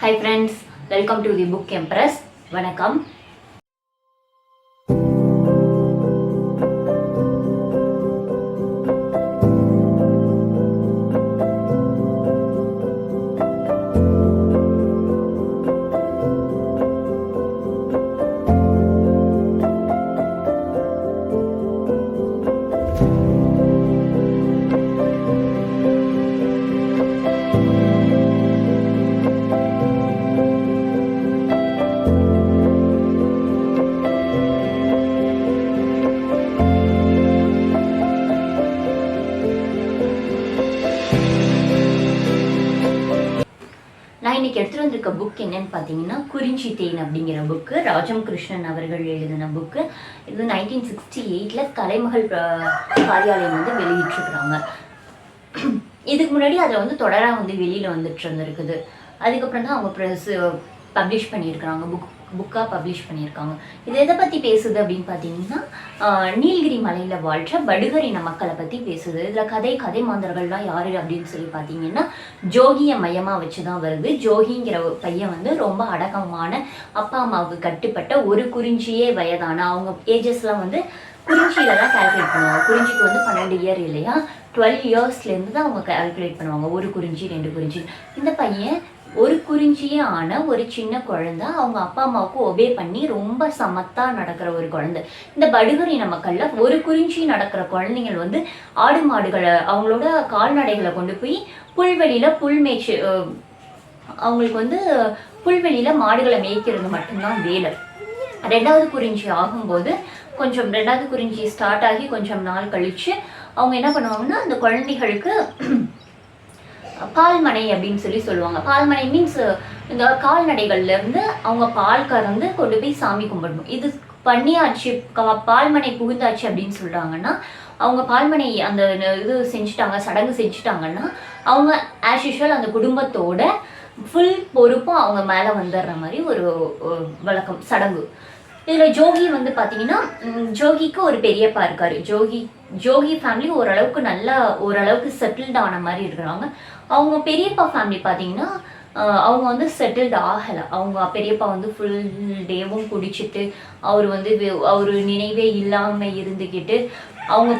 Hi friends welcome to the Book Empress வணக்கம். இன்னைக்கு எடுத்துகிட்டு வந்திருக்க புக் என்னன்னு பார்த்தீங்கன்னா குறிஞ்சி தேன் அப்படிங்கிற புக்கு ராஜம் கிருஷ்ணன் அவர்கள் எழுதின புக்கு இது நைன்டீன் சிக்ஸ்டி எயிட்டில் கலைமகள் காரியாலயம் வந்து வெளியிட்டிருக்கிறாங்க. இதுக்கு முன்னாடி அதில் வந்து தொடராக வந்து வெளியில் வந்துட்டு இருந்திருக்குது. அதுக்கப்புறம் தான் அவங்க ப்ரெஸ் பப்ளிஷ் பண்ணியிருக்கிறாங்க புக் புக்காக பப்ளிஷ் பண்ணியிருக்காங்க. இது எதை பற்றி பேசுது அப்படின்னு பார்த்தீங்கன்னா நீலகிரி மலையில் வாழ்கிற படுகரின மக்களை பற்றி பேசுது. இதில் கதை கதை மாந்தர்கள்லாம் யார் அப்படின்னு சொல்லி பார்த்தீங்கன்னா ஜோகியை மையமாக வச்சு தான் வருது. ஜோகிங்கிற ஒரு பையன் வந்து ரொம்ப அடக்கமான அப்பா அம்மாவுக்கு கட்டுப்பட்ட ஒரு குறிஞ்சியே வயதான அவங்க ஏஜஸ்லாம் வந்து குறிஞ்சியில தான் கால்குலேட் பண்ணுவாங்க. குறிஞ்சிக்கு வந்து பன்னெண்டு இயர் இல்லையா? டுவெல் இயர்ஸ்லேருந்து தான் அவங்க கால்குலேட் பண்ணுவாங்க. ஒரு குறிஞ்சி ரெண்டு குறிஞ்சி. இந்த பையன் ஒரு குறிஞ்சியே ஆன ஒரு சின்ன குழந்தை அவங்க அப்பா அம்மாவுக்கு ஒபே பண்ணி ரொம்ப சமத்தா நடக்கிற ஒரு குழந்தை. இந்த படுகரின மக்கள்ல ஒரு குறிஞ்சி நடக்கிற குழந்தைகள் வந்து ஆடு மாடுகளை அவங்களோட கால்நடைகளை கொண்டு போய் புல்வெளியில புல் மேய்ச்சு அவங்களுக்கு வந்து புல்வெளியில மாடுகளை மேய்க்கிறது மட்டும்தான் வேலை. ரெண்டாவது குறிஞ்சி ஆகும்போது கொஞ்சம் ரெண்டாவது குறிஞ்சி ஸ்டார்ட் ஆகி கொஞ்சம் நாள் கழிச்சு அவங்க என்ன பண்ணுவாங்கன்னா அந்த குழந்தைகளுக்கு பால்மனை அப்படின்னு சொல்லி சொல்லுவாங்க. பால்மனை மீன்ஸ் இந்த கால்நடைகள்லேருந்து அவங்க பால் கறந்து கொண்டு போய் சாமி கும்பிடணும். இது பண்ணியாச்சு பால்மனை புகுந்தாச்சு அப்படின்னு சொல்கிறாங்கன்னா அவங்க பால்மனை அந்த இது செஞ்சுட்டாங்க சடங்கு செஞ்சுட்டாங்கன்னா அவங்க ஆஸ் யூஷுவல் அந்த குடும்பத்தோட ஃபுல் பொறுப்பும் அவங்க மேலே வந்துடுற மாதிரி ஒரு வழக்கம் சடங்கு. இதில் ஜோகி வந்து பார்த்தீங்கன்னா ஜோகிக்கு ஒரு பெரியப்பா இருக்கார். ஜோகி ஜோகி ஃபேமிலி ஓரளவுக்கு நல்லா ஓரளவுக்கு செட்டில்ட் ஆன மாதிரி இருக்கிறாங்க அவங்க பெரியப்பா ஃபேமிலி பார்த்தீங்கன்னா அவங்க வந்து செட்டில்டு ஆகலை. அவங்க பெரியப்பா வந்து ஃபுல் டேவும் குடிச்சிட்டு அவர் வந்து அவர் நினைவே இல்லாமல் இருந்துக்கிட்டு அவங்க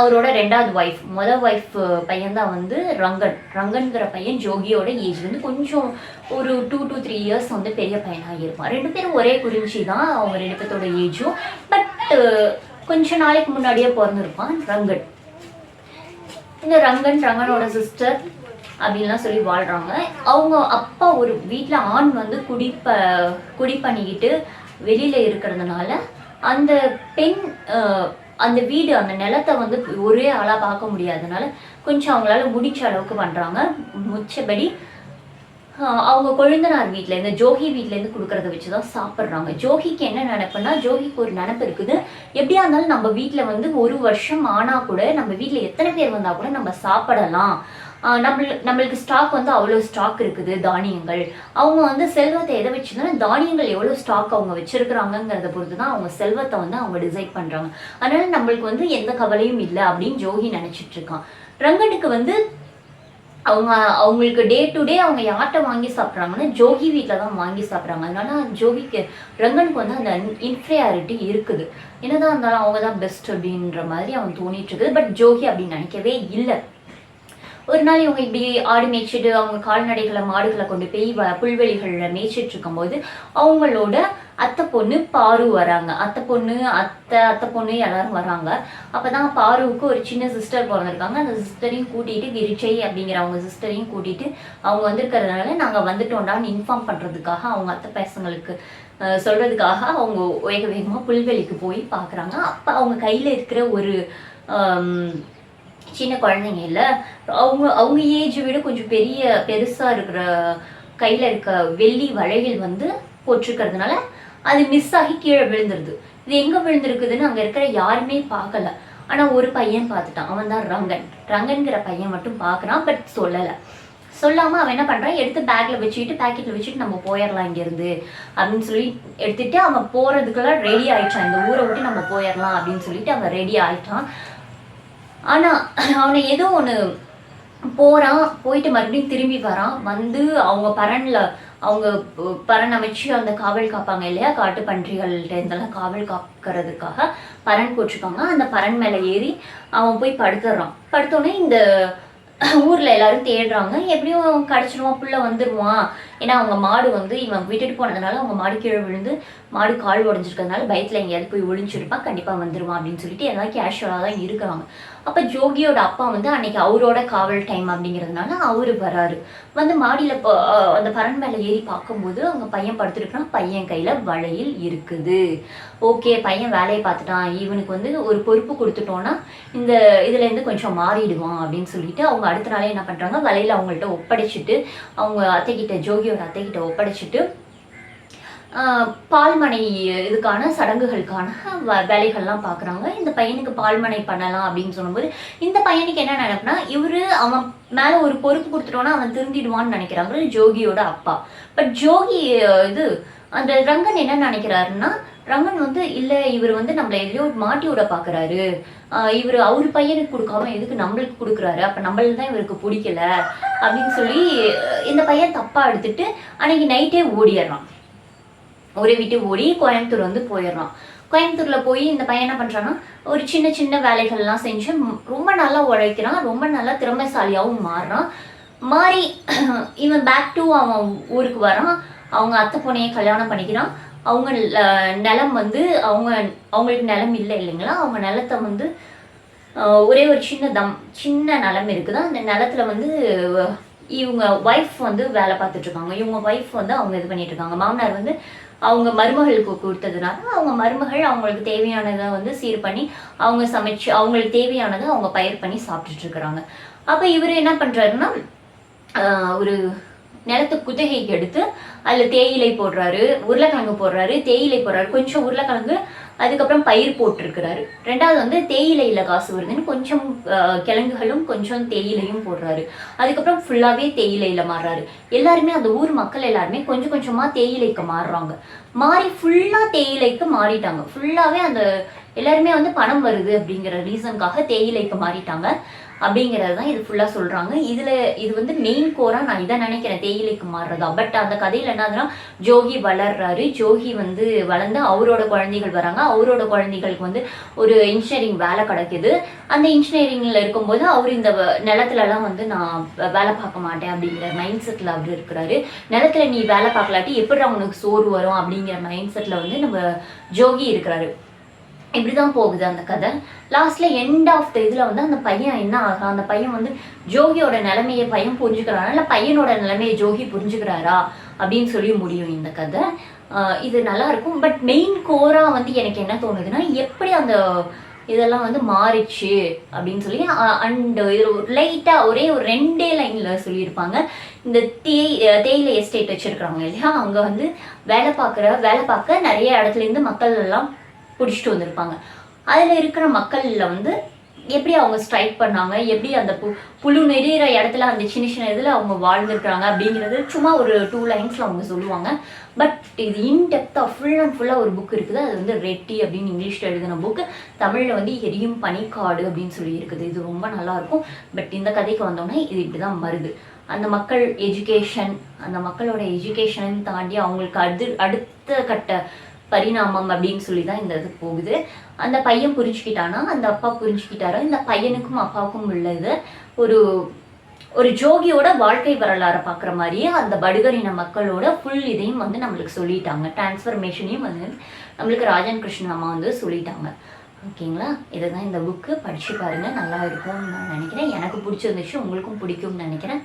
அவரோட ரெண்டாவது ஒய்ஃப் மொதல் ஒய்ஃப் பையன்தான் வந்து ரங்கன். ரங்கன்கிற பையன் ஜோகியோட ஏஜ் வந்து கொஞ்சம் ஒரு டூ டூ த்ரீ இயர்ஸ் வந்து பெரிய பையனாக இருப்பான். ரெண்டு பேரும் ஒரே குறிஞ்சி தான் அவங்க ரெண்டு பேர்த்தோட ஏஜும் பட் கொஞ்ச நாளைக்கு முன்னாடியே பிறந்திருப்பான் ரங்கன். இந்த ரங்கன் ரங்கனோட சிஸ்டர் அப்படின்லாம் சொல்லி வாழ்கிறாங்க அவங்க அப்பா ஒரு வீட்டில் ஆண் வந்து குடிப்ப குடி பண்ணிக்கிட்டு வெளியில் இருக்கிறதுனால அந்த பெண் அந்த வீடு அந்த நிலத்தை வந்து ஒரே ஆளாக பார்க்க முடியாதனால கொஞ்சம் அவங்களால முடிச்ச அளவுக்கு பண்ணுறாங்க முச்சபடி அவங்க கொழுந்தனார் வீட்டில் இருந்து ஜோகி வீட்டிலேருந்து கொடுக்கறத வச்சு தான் சாப்பிட்றாங்க. ஜோகிக்கு என்ன நினப்புன்னா ஜோகிக்கு ஒரு நினப்பு இருக்குது. எப்படியா இருந்தாலும் நம்ம வீட்டில் வந்து ஒரு வருஷம் ஆனால் கூட நம்ம வீட்டில் எத்தனை பேர் வந்தால் கூட நம்ம சாப்பிடலாம். நம்மள நம்மளுக்கு ஸ்டாக் வந்து அவ்வளோ ஸ்டாக் இருக்குது தானியங்கள். அவங்க வந்து செல்வத்தை எதை வச்சுதான் தானியங்கள் எவ்வளோ ஸ்டாக் அவங்க வச்சுருக்குறாங்கங்கிறத பொறுத்து தான் அவங்க செல்வத்தை வந்து அவங்க டிசைட் பண்ணுறாங்க அதனால நம்மளுக்கு வந்து எந்த கவலையும் இல்லை அப்படின்னு ஜோகி நினச்சிட்டு இருக்கான். ரங்கனுக்கு வந்து அவங்க அவங்களுக்கு டே டு டே அவங்க யார்கிட்ட வாங்கி சாப்பிட்றாங்கன்னா ஜோகி வீட்டில் தான் வாங்கி சாப்பிட்றாங்க. அதனால ஜோகிக்கு ரங்கனுக்கு வந்து அந்த இன்ஃபீரியாரிட்டி இருக்குது. என்னதான் இருந்தாலும் அவங்க தான் பெஸ்ட் அப்படின்ற மாதிரி அவன் தோணிட்டு இருக்குது. பட் ஜோகி அப்படின்னு நினைக்கவே இல்லை. ஒரு நாள் இவங்க இப்படி ஆடு மேய்ச்சிட்டு அவங்க கால்நடைகளை மாடுகளை கொண்டு போய் வ- புல்வெளிகளில் மேய்ச்சிட்டு இருக்கும்போது அவங்களோட அத்தை பொண்ணு பாரு வராங்க. அத்தை பொண்ணு அத்தை அத்தை பொண்ணு எல்லாரும் வராங்க. அப்பதான் பாருவுக்கு ஒரு சின்ன சிஸ்டர் பிறந்திருக்காங்க. அந்த சிஸ்டரையும் கூட்டிகிட்டு கிரிச்சை அப்படிங்கிற அவங்க சிஸ்டரையும் கூட்டிகிட்டு அவங்க வந்திருக்கிறதுனால நாங்கள் வந்துட்டோம்டான்னு இன்ஃபார்ம் பண்ணுறதுக்காக அவங்க அத்தை பசங்களுக்கு சொல்கிறதுக்காக அவங்க வேக வேகமாக புல்வெளிக்கு போய் பார்க்குறாங்க அப்போ அவங்க கையில் இருக்கிற ஒரு சின்ன குழந்தைங்க இல்லை. அவங்க அவங்க ஏஜ் விட கொஞ்சம் பெரிய பெருசாக இருக்கிற கையில் இருக்க வெள்ளி வளையல் வந்து போட்டிருக்கிறதுனால அது மிஸ் ஆகி கீழே விழுந்துருது. இது எங்கே விழுந்திருக்குதுன்னு அங்கே இருக்கிற யாருமே பார்க்கல. ஆனால் ஒரு பையன் பார்த்துட்டான். அவன் தான் ரங்கன். ரங்கன்கிற பையன் மட்டும் பார்க்குறான் பட் சொல்லலை. சொல்லாமல் அவன் என்ன பண்ணுறான் எடுத்து பேக்கில் வச்சுக்கிட்டு பேக்கெட்டில் வச்சுட்டு நம்ம போயிடலாம் இங்கேருந்து அப்படின்னு சொல்லி எடுத்துகிட்டு அவன் போகிறதுக்கெல்லாம் ரெடி ஆயிட்டான் இந்த ஊரை விட்டு நம்ம போயிடலாம் அப்படின்னு சொல்லிட்டு அவன் ரெடி ஆயிட்டான். ஆனால் அவனை ஏதோ ஒன்று போகிறான் போயிட்டு மறுபடியும் திரும்பி வரான். வந்து அவங்க பரனில் அவங்க பரன் அமைச்சு அந்த காவல் காப்பாங்க இல்லையா? காட்டு பன்றிகள்கிட்ட இருந்தெல்லாம் காவல் காக்கிறதுக்காக பரன் போட்டிருக்காங்க. அந்த பரன் மேலே ஏறி அவன் போய் படுத்துடுறான் படுத்தோடனே இந்த ஊரில் எல்லாரும் தேடுறாங்க. எப்படியும் கடிச்சிடுவான் புள்ள வந்துடுவான் ஏன்னா அவங்க மாடு வந்து இவன் விட்டுட்டு போனதுனால அவங்க மாடு கீழே விழுந்து மாடு கால் உடஞ்சிருக்கிறதுனால பயத்தில் எங்கேயாவது போய் ஒழிஞ்சிருப்பான் கண்டிப்பாக வந்துடுவான் அப்படின்னு சொல்லிட்டு எல்லாம் கேஷுவலாக தான் இருக்கிறாங்க. அப்போ ஜோகியோட அப்பா வந்து அன்னைக்கு அவரோட காவல் டைம் அப்படிங்கிறதுனால அவர் வராரு. வந்து மாடியில் இப்போ அந்த பரண் மேலே ஏறி பார்க்கும்போது அவங்க பையன் படுத்துருக்கான் பையன் கையில் வளையல் இருக்குது. ஓகே பையன் வேலையை பார்த்துட்டான். இவனுக்கு வந்து ஒரு பொறுப்பு கொடுத்துட்டோன்னா இந்த இதுலேருந்து கொஞ்சம் மாறிடுவான் அப்படின்னு சொல்லிட்டு அவங்க அடுத்த நாளே என்ன பண்ணுறாங்க வலையில் அவங்கள்ட்ட ஒப்படைச்சிட்டு அவங்க அத்தைக்கிட்ட ஜோகியோட அத்தைக்கிட்ட ஒப்படைச்சிட்டு பால்மனை இதுக்கான சடங்குகளுக்கான வ- வேலைகள்லாம் பார்க்குறாங்க இந்த பையனுக்கு பால்மனை பண்ணலாம் அப்படின்னு சொல்லும்போது இந்த பையனுக்கு என்ன நினைப்புனா இவரு அவன் மேலே ஒரு பொறுப்பு கொடுத்துட்டோன்னா அவன் திருந்திடுவான்னு நினைக்கிறாங்க. ஜோகியோட அப்பா. பட் ஜோகி இது அந்த ரங்கன் என்ன நினைக்கிறாருன்னா ரங்கன் வந்து இல்லை இவர் வந்து நம்மளை எதையோ மாட்டி விட பார்க்குறாரு இவர் அவர் பையனுக்கு கொடுக்காம எதுக்கு நம்மளுக்கு கொடுக்குறாரு? அப்போ நம்மளுக்கு தான் இவருக்கு பிடிக்கல. அப்படின்னு சொல்லி இந்த பையன் தப்பாக எடுத்துட்டு அன்னைக்கு நைட்டே ஓடிடுறான். ஊரை விட்டு ஓடி கோயம்புத்தூர் வந்து போயிடுறான். கோயம்புத்தூர்ல போய் இந்த பையன் என்ன பண்றான்னா ஒரு சின்ன சின்ன வேலைகள்லாம் செஞ்சு ரொம்ப நல்லா உழைக்கிறான் ரொம்ப நல்லா திறமைசாலியாகவும் மாறுறான். மாறி இவன் பேக் டு அவன் ஊருக்கு வரான். அவங்க அத்தை பொண்ணையை கல்யாணம் பண்ணிக்கிறான். அவங்க நிலம் வந்து அவங்க அவங்களுக்கு நிலம் இல்லை இல்லைங்களா? அவங்க நிலத்தை வந்து ஒரே ஒரு சின்ன தம் சின்ன நிலம் இருக்குது. அந்த நிலத்துல வந்து இவங்க ஒய்ஃப் வந்து வேலை பார்த்துட்ருக்காங்க இவங்க ஒய்ஃப் வந்து அவங்க இது பண்ணிட்டு இருக்காங்க. மாமனார் வந்து அவங்க மருமகளுக்கு கொடுத்ததுனால அவங்க மருமகள் அவங்களுக்கு தேவையானதை வந்து சீர் பண்ணி அவங்க சமைச்சு அவங்களுக்கு தேவையானதை அவங்க பயிர் பண்ணி சாப்பிட்டுட்டு இருக்கிறாங்க. அப்போ இவர் என்ன பண்றாருன்னா ஒரு நிலத்தை குத்தகைக்கு எடுத்து அதில் தேயிலை போடுறாரு உருளைக்கிழங்கு போடுறாரு தேயிலை போடுறாரு. கொஞ்சம் உருளைக்கிழங்கு அதுக்கப்புறம் பயிர் போட்டிருக்கிறாரு. ரெண்டாவது வந்து தேயிலையில் காசு வருதுன்னு கொஞ்சம் கிழங்குகளும் கொஞ்சம் தேயிலையும் போடுறாரு. அதுக்கப்புறம் ஃபுல்லாகவே தேயிலையில் மாறுறாரு. எல்லாருமே அந்த ஊர் மக்கள் எல்லாருமே கொஞ்சம் கொஞ்சமாக தேயிலைக்கு மாறுறாங்க. மாறி ஃபுல்லாக தேயிலைக்கு மாறிட்டாங்க. ஃபுல்லாகவே அந்த எல்லாருமே வந்து பணம் வருது அப்படிங்கிற ரீசனுக்காக தேயிலைக்கு மாறிட்டாங்க. அப்படிங்கிறது தான் இது ஃபுல்லாக சொல்கிறாங்க இதில் இது வந்து மெயின் கோராக நான் இதை நினைக்கிறேன் தேயிலைக்கு மாறுறதா. பட் அந்த கதையில் என்னதுன்னா ஜோகி வளர்றாரு. ஜோகி வந்து வளர்ந்து அவரோட குழந்தைகள் வராங்க. அவரோட குழந்தைகளுக்கு வந்து ஒரு இன்ஜினியரிங் வேலை கிடைக்குது. அந்த இன்ஜினியரிங்கில் இருக்கும்போது அவர் இந்த வ- நிலத்துலலாம் வந்து நான் வேலை பார்க்க மாட்டேன் அப்படிங்கிற மைண்ட் செட்டில் அவர் இருக்கிறாரு. நிலத்துல நீ வேலை பார்க்கலாட்டி எப்படி அவனுக்கு சோறு வரும் அப்படிங்கிற மைண்ட் செட்டில் வந்து நம்ம ஜோகி இருக்கிறாரு. இப்படிதான் போகுது அந்த கதை. லாஸ்ட்ல எண்ட் ஆஃப் த இதுல வந்து அந்த பையன் என்ன ஆகுறான்? அந்த பையன் வந்து ஜோகியோட நிலைமையை பையன் புரிஞ்சுக்கிறாரா இல்ல பையனோட நிலைமையை ஜோகி புரிஞ்சுக்கிறாரா? அப்படின்னு சொல்லி முடியும் இந்த கதை. இது நல்லா இருக்கும். பட் மெயின் கோரா வந்து எனக்கு என்ன தோணுதுன்னா எப்படி அந்த இதெல்லாம் வந்து மாறிச்சு அப்படின்னு சொல்லி அண்ட் இது லைட்டாக ஒரே ஒரு ரெண்டே லைனில் சொல்லியிருப்பாங்க. இந்த தேய் தேயிலை எஸ்டேட் வச்சுருக்குறாங்க இல்லையா? அங்கே வந்து வேலை பார்க்குற வேலை பார்க்க நிறைய இடத்துலேருந்து மக்கள் எல்லாம் பிடிச்சிட்டு வந்திருப்பாங்க. அதில் இருக்கிற மக்களில் வந்து எப்படி அவங்க ஸ்ட்ரைக் பண்ணாங்க? எப்படி அந்த பு புழு நெறிகிற இடத்துல அந்த சின்ன சின்ன இதில் அவங்க வாழ்ந்துருக்குறாங்க அப்படிங்கிறது சும்மா ஒரு டூ லைன்ஸில் அவங்க சொல்லுவாங்க. பட் இது இன்டெப்த்தாக ஃபுல் அண்ட் ஃபுல்லாக ஒரு புக் இருக்குது. அது வந்து ரெட்டி அப்படின்னு இங்கிலீஷில் எழுதின புக்கு தமிழில் வந்து எரியும் பனிக்காடு அப்படின்னு சொல்லி இருக்குது. இது ரொம்ப நல்லா இருக்கும். பட் இந்த கதைக்கு வந்தோடனே இது இப்படி தான் வருது. அந்த மக்கள் எஜுகேஷன் அந்த மக்களோட எஜுகேஷன் தாண்டி அவங்களுக்கு அது அடுத்த கட்ட பரிணாமம் அப்படின்னு சொல்லி தான் இந்த இது போகுது. அந்த பையன் புரிஞ்சுக்கிட்டானா? அந்த அப்பா புரிஞ்சுக்கிட்டாரா? இந்த பையனுக்கும் அப்பாவுக்கும் உள்ளது ஒரு ஒரு ஜோகியோட வாழ்க்கை வரலாறை பார்க்குற மாதிரியே அந்த படுகரின மக்களோட ஃபுல் இதையும் வந்து நம்மளுக்கு சொல்லிட்டாங்க. டிரான்ஸ்ஃபர்மேஷனையும் வந்து நம்மளுக்கு ராஜன் கிருஷ்ணன் அம்மா வந்து சொல்லிட்டாங்க. ஓகேங்களா? இதுதான் இந்த புக்கு படிச்சு பாருங்கள் நல்லா இருக்கும்னு நான் நினைக்கிறேன். எனக்கு பிடிச்சிருந்துச்சு. உங்களுக்கும் பிடிக்கும்னு நினைக்கிறேன்.